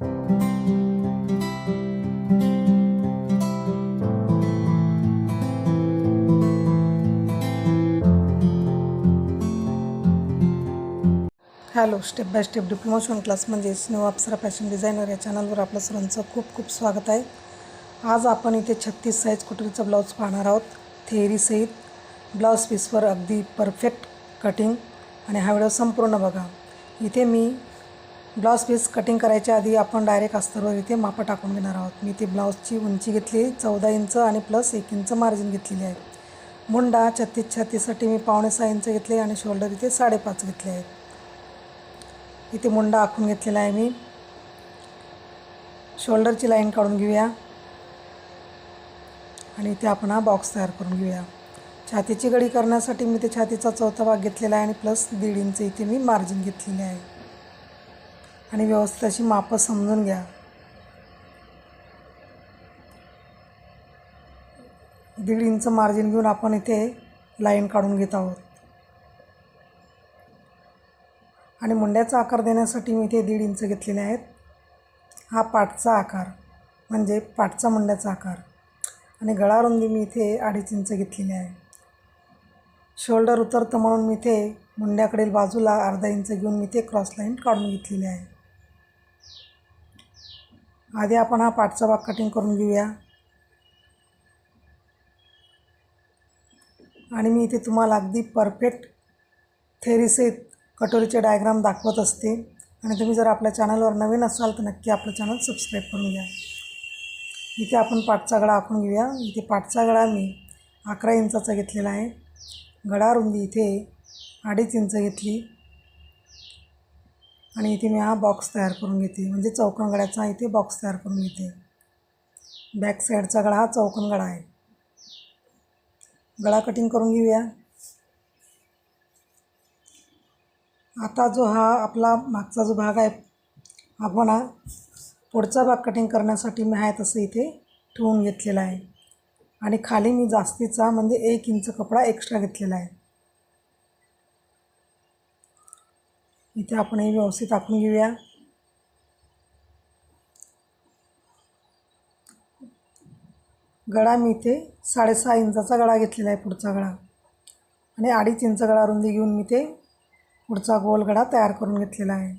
Hello step by step diploma शिवण class म्हणजेच new Apsara fashion designer या चॅनलवर आपलं सर्वांचं खूप खूप स्वागत आहे. आज आपण इथे छत्तीस साईज कुटरीचा ब्लाऊज पाहणार आहोत. थेअरीसहित ब्लाऊज पीसवर अगदी परफेक्ट कटिंग आणि हा व्हिडिओ संपूर्ण बघा. इथे मी ब्लाऊज पीस कटिंग करायच्या आधी आपण डायरेक्ट अस्तरवर इथे मापं टाकून घेणार आहोत. मी ती ब्लाऊजची उंची घेतली चौदा इंच आणि प्लस एक इंच मार्जिन घेतलेली आहे. मुंडा छत्तीस छत्तीससाठी मी पावणे सहा इंच घेतले आणि शोल्डर इथे साडेपाच घेतले आहेत. इथे मुंडा आखून घेतलेला आहे मी. शोल्डरची लाईन काढून घेऊया. आणि इथे आपण हा बॉक्स तयार करून घेऊया. छातीची गडी करण्यासाठी मी ते छातीचा चौथा भाग घेतलेला आहे आणि प्लस दीड इंच इथे मी मार्जिन घेतलेले आहे. आणि व्यवस्थित अशी मापं समजून घ्या. दीड इंच मार्जिन घेऊन आपण इथे लाईन काढून घेत आहोत. आणि मुंड्याचा आकार देण्यासाठी मी इथे दीड इंच घेतलेले आहेत. हा पाठचा आकार म्हणजे पाठचा मुंड्याचा आकार. आणि गळारुंदी मी इथे अडीच इंच घेतलेली आहे. शोल्डर उतरतं म्हणून मी इथे मुंड्याकडील बाजूला अर्धा इंच घेऊन मी इथे क्रॉस लाईन काढून घेतलेली आहे. आधी आपण हा पाठचा भाग कटिंग करून घेऊया. आणि मी इथे तुम्हाला अगदी परफेक्ट थेरीसहित कटोरीचे डायग्राम दाखवत असते. आणि तुम्ही जर आपल्या चॅनलवर नवीन असाल तर नक्की आपलं चॅनल सबस्क्राईब करून घ्या. इथे आपण पाठचा गळा आखून घेऊया. इथे पाठचा गळा मी अकरा इंचाचा घेतलेला आहे. गळा रुंदी इथे अडीच इंच घेतली. आणि इथे मी हा बॉक्स तयार करून घेते. म्हणजे चौकन गळ्याचा इथे बॉक्स तयार करून घेते. बॅक साईडचा गळा हा चौकन गळा आहे. गळा कटिंग करून घेऊया. आता जो हा आपला मागचा जो भाग आहे आपण हा पुढचा भाग कटिंग करण्यासाठी मी आहे तसं इथे ठेवून घेतलेला आहे. आणि खाली मी जास्तीचा म्हणजे एक इंच कपडा एक्स्ट्रा घेतलेला आहे. इथे आपण हे व्यवस्थित टाकून घेऊया. गळा मी इथे साडेसहा इंचाचा गळा घेतलेला आहे पुढचा गळा. आणि अडीच इंच गळा रुंदी घेऊन मी ते पुढचा गोल गळा तयार करून घेतलेला आहे.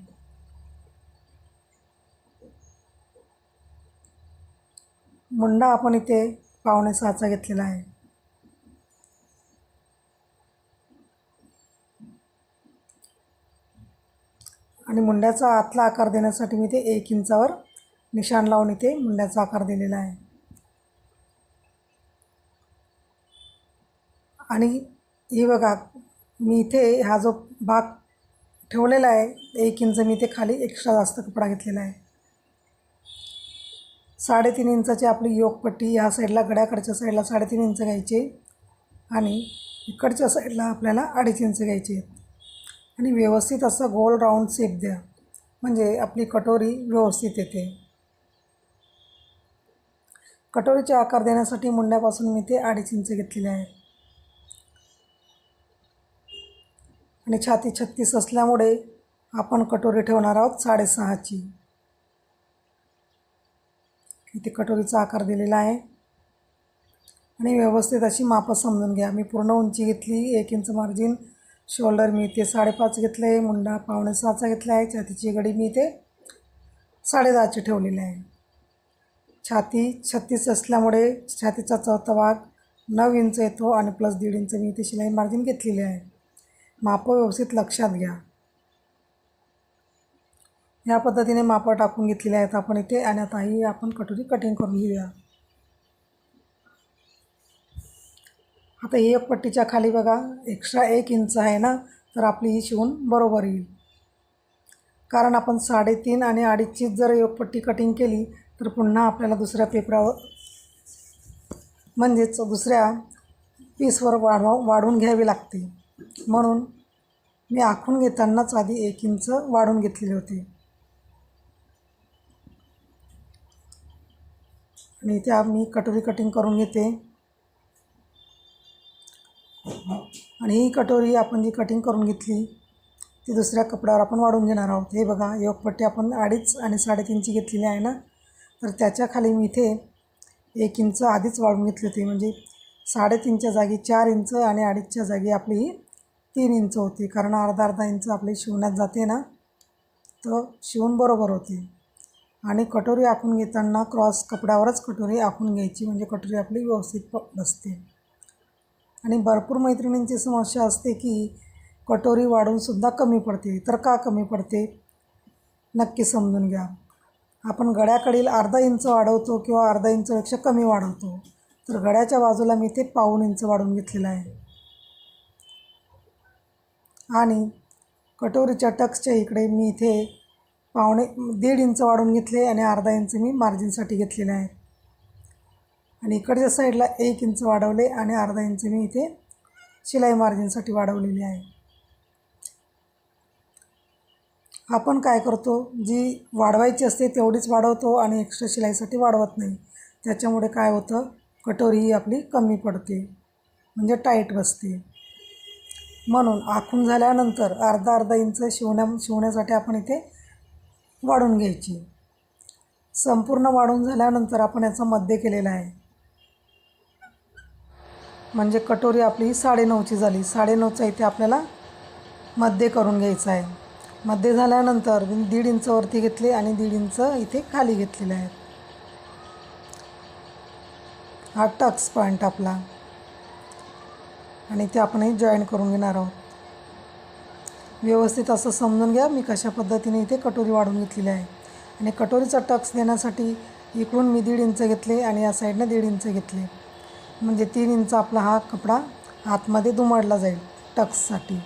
मुंडा आपण इथे पावणे सहाचा घेतलेला आहे. आणि मुंड्याचा आतला आकार देण्यासाठी मी ते एक इंचावर निशाण लावून इथे मुंड्याचा आकार दिलेला आहे. आणि हे बघा मी इथे हा जो भाग ठेवलेला आहे एक इंच मी इथे खाली एक्स्ट्रा जास्त कपडा घेतलेला आहे. साडेतीन इंचाची आपली योगपट्टी ह्या साईडला गड्याकडच्या साईडला साडेतीन इंच घ्यायचे आणि इकडच्या साईडला आपल्याला अडीच इंच घ्यायचे आहेत. आणि व्यवस्थित असं गोल राऊंड शेप द्या. म्हणजे आपली कटोरी व्यवस्थित येते. कटोरीचे आकार देण्यासाठी मुंड्यापासून मी ते अडीच इंच घेतलेले आहे. आणि छाती छत्तीस असल्यामुळे आपण कटोरी ठेवणार आहोत साडेसहाची. इथे कटोरीचा आकार दिलेला आहे. आणि व्यवस्थित अशी मापं समजून घ्या. मी पूर्ण उंची घेतली एक इंच मार्जिन शोल्डर मी इथे साडेपाच घेतलं आहे मुंडा पावणे सहाचा घेतला आहे छातीची गडी मी इथे साडेदहाची ठेवलेली आहे. छाती छत्तीस असल्यामुळे छातीचा चौथा भाग नऊ इंच येतो आणि प्लस दीड इंच मी इथे शिलाई मार्जिन घेतलेली आहे. मापं व्यवस्थित लक्षात घ्या. या पद्धतीने मापं टाकून घेतलेले आहेत आपण इथे आणि आता ही आपण कटोरी कटिंग करून घेऊया. आता ही एक पट्टीच्या खाली बघा एक्स्ट्रा एक इंच आहे ना तर आपली ही शिवून बरोबर येईल. कारण आपण साडेतीन आणि अडीचची जर एक पट्टी कटिंग केली तर पुन्हा आपल्याला दुसऱ्या पेपरावर म्हणजेच दुसऱ्या पीसवर वाढवा वाढून घ्यावी लागते. म्हणून मी आखून घेतानाच आधी एक इंच वाढून घेतलेले होते. आणि इथे मी कटोरी कटिंग करून घेते. आणि ही कटोरी आपण जी कटिंग करून घेतली ती दुसऱ्या कपड्यावर आपण वाढून घेणार आहोत. हे बघा योगपट्टी आपण अडीच आणि साडेतीनची घेतलेली आहे ना? तर त्याच्याखाली मी इथे एक इंच आधीच वाढून घेतली होती. म्हणजे साडेतीनच्या जागी चार इंच आणि अडीचच्या जागी आपली ही तीन इंच होती. कारण अर्धा अर्धा इंच आपली शिवण्यात जाते ना? तर शिवून बरोबर होती. आणि कटोरी आखून घेताना क्रॉस कपड्यावरच कटोरी आखून घ्यायची. म्हणजे कटोरी आपली व्यवस्थित प बसते. आणि भरपूर मैत्रिणींची समस्या असते की कटोरी वाढूनसुद्धा कमी पडते. तर का कमी पडते? नक्की समजून घ्या. आपण गळ्याकडील अर्धा इंच वाढवतो किंवा अर्धा इंचपेक्षा कमी वाढवतो. तर गळ्याच्या बाजूला मी ते पाऊण इंच वाढवून घेतलेलं आहे. आणि कटोरीच्या टक्सच्या इकडे मी इथे पावणे दीड इंच वाढवून घेतले आणि अर्धा इंच मी मार्जिनसाठी घेतलेले आहे. आणि इकडच्या साईडला एक इंच वाढवले आणि अर्धा इंच मी इथे शिलाई मार्जिनसाठी वाढवलेली आहे. आपण काय करतो? जी वाढवायची असते तेवढीच वाढवतो आणि एक्स्ट्रा शिलाईसाठी वाढवत नाही. त्याच्यामुळे काय होतं? कटोरी ही आपली कमी पडते. म्हणजे टाईट बसते. म्हणून आखून झाल्यानंतर अर्धा अर्धा इंच शिवण्या शिवण्यासाठी आपण इथे वाढून घ्यायची. संपूर्ण वाढून झाल्यानंतर आपण याचा मध्य केलेला आहे. म्हणजे कटोरी आपली साडेनऊची झाली. साडेनऊचा इथे आपल्याला मध्य करून घ्यायचं आहे. मध्य झाल्यानंतर मी दीड इंच वरती घेतले आणि दीड इंच इथे खाली घेतलेले आहेत हा टक्स पॉईंट आपला. आणि ते आपणही जॉईन करून घेणार आहोत. व्यवस्थित असं समजून घ्या मी कशा पद्धतीने इथे कटोरी वाढून घेतलेली आहे. आणि कटोरीचा टक्स देण्यासाठी इकडून मी दीड इंच घेतले आणि या साईडनं दीड इंच घेतले. म्हणजे तीन इंच आपला हा कपडा आतमध्ये दुमडला जाईल टक्ससाठी.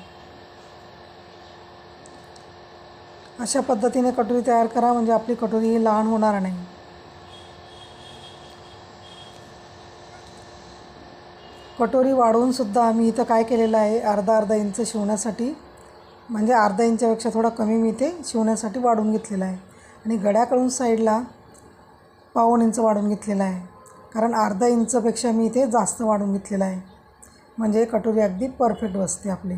अशा पद्धतीने कटोरी तयार करा म्हणजे आपली कटोरी ही लहान होणार नाही. कटोरी वाढवूनसुद्धा आम्ही इथं काय केलेलं आहे अर्धा अर्धा इंच शिवण्यासाठी म्हणजे अर्धा इंचापेक्षा थोडा कमी मी इथे शिवण्यासाठी वाढवून घेतलेला आहे. आणि गड्याकडून साईडला पाऊन इंच वाढवून घेतलेला आहे. कारण अर्धा इंचपेक्षा मी इथे जास्त वाढवून घेतलेला आहे. म्हणजे कटोरी अगदी परफेक्ट बसते आपली.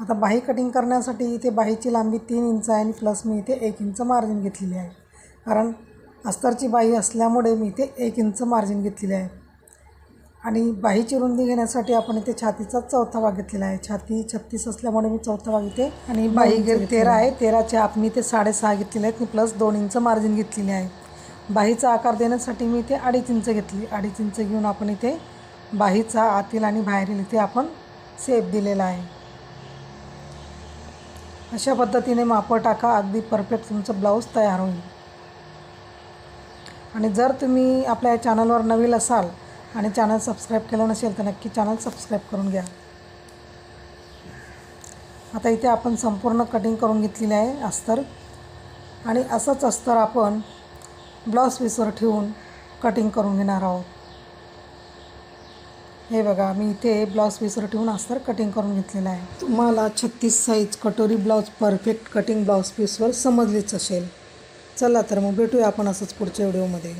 आता बाही कटिंग करण्यासाठी इथे बाहीची लांबी तीन इंच आहे आणि प्लस मी इथे एक इंच मार्जिन घेतलेली आहे. कारण अस्तरची बाही असल्यामुळे मी इथे एक इंच मार्जिन घेतलेली आहे. आणि बाहीची रुंदी घेण्यासाठी आपण इथे छातीचा चौथा भाग घेतलेला आहे. छाती छत्तीस असल्यामुळे मी चौथा भाग इथे आणि बाही तेरा आहे. तेराच्या आत मी इथे साडेसहा घेतलेले आहेत. आणि प्लस दोन इंच मार्जिन घेतलेली आहे. बाहीचा आकार देण्यासाठी मी इथे अडीच इंच घेतली. अडीच इंच घेऊन आपण इथे बाहीचा आतील आणि बाहेरील इथे आपण सेप दिलेला आहे. अशा पद्धतीने मापं टाका अगदी परफेक्ट तुमचं ब्लाऊज तयार होईल. आणि जर तुम्ही आपल्या या चॅनलवर नवीन असाल आणि चॅनल सबस्क्राईब केलं नसेल तर नक्की चॅनल सबस्क्राईब करून घ्या. आता इथे आपण संपूर्ण कटिंग करून घेतलेली आहे अस्तर. आणि असंच अस्तर आपण ब्लाउज पीसवर ठेवून कटिंग करून घेणार आहोत. हे बघा मी इथे ब्लाउज पीसवर ठेवून अस्तर कटिंग करून घेतलेलं आहे. तुम्हाला छत्तीस साईज कटोरी ब्लाऊज परफेक्ट कटिंग ब्लाऊज पीसवर समजलीच असेल. चला तर मग भेटूया आपण असंच पुढच्या व्हिडिओमध्ये